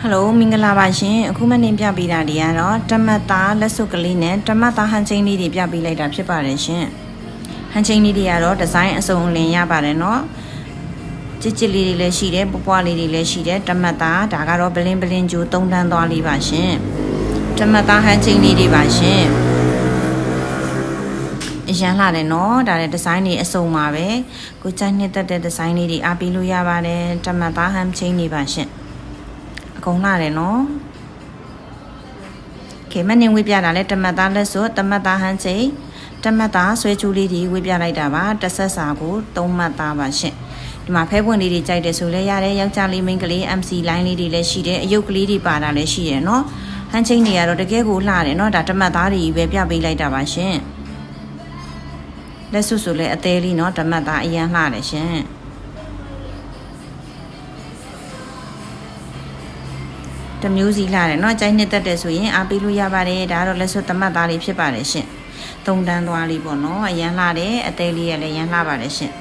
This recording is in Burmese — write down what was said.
ဟယ်လိုမင်္ဂလာပါရှင်အခုမှနေပြပေးတာတွေကတော့တမတ်သားလက်စွပ်ကလေးနဲ့တမတ်သားဟန်ချင်းလေးတွေပြပေးလိုက်တာဖြစ်ပါတယ်ရှင်ဟန်ချင်းလေးတွေကတော့ဒီဇိုင်းအစုံအလင်ရပါတယ်เนาะကြစ်ကြစ်လေးတွေလည်းရှိတယ်ပွပွားလေးတွေလည်းရှိတယ်တမတ်သားဒါကတော့ဘလင်းဘလင်းကျိုးသုံးတန်းသွားလေးပါရှင်တမတ်သားဟန်ချင်းလေးတွေပါရှင်အရန်လာတယ်နော်ဒါလည်းဒီဇိုင်းတွေအစုံပါပဲကိုကြိုက်နှစ်သက်တဲ့ဒီဇိုင်းလေးတွေအားပေးလို့ရပါတယ်တမတ်သားဟန်ချင်းတွေပါရှင် အကုန်လာတယ်နော်ခေမနေဝေးပြတာလဲတမတ်သားလက်စွပ်တမတ်သားဟန်းချိန်တမတ်သားဆွဲချူလေးတွေဝေးပြလိုက်တာပါတစ်ဆက်စာကိုသုံးမှတ်သားပါရှင့်ဒီမှာဖဲပွင့်လေးတွေကြိုက်တယ်ဆိုလဲရတယ်ယောက်ျားလေးမိန်းကလေး MC line လေးတွေလည်းရှိတယ်အယုတ်ကလေးတွေပါတာလည်းရှိတယ်နော်ဟန်းချိန်တွေကတော့တကယ်ကိုလှတယ်နော်ဒါတမတ်သားတွေပဲပြပေးလိုက်တာပါရှင့်လက်စွပ်ဆိုလဲအသေးလေးနော်တမတ်သားအရန်လှတယ်ရှင့် တမျိုးစီလာတယ်เนาะကြိုက်နှစ်သက်တယ်ဆိုရင်အားပေးလို့ရပါတယ်ဒါကတော့လက်စွပ်သမတ်သားလေးဖြစ်ပါတယ်ရှင်သုံးတန်းသွားလေးပေါ့เนาะအရန်လာတယ်အသေးလေးရလည်းရန်လာပါတယ်ရှင်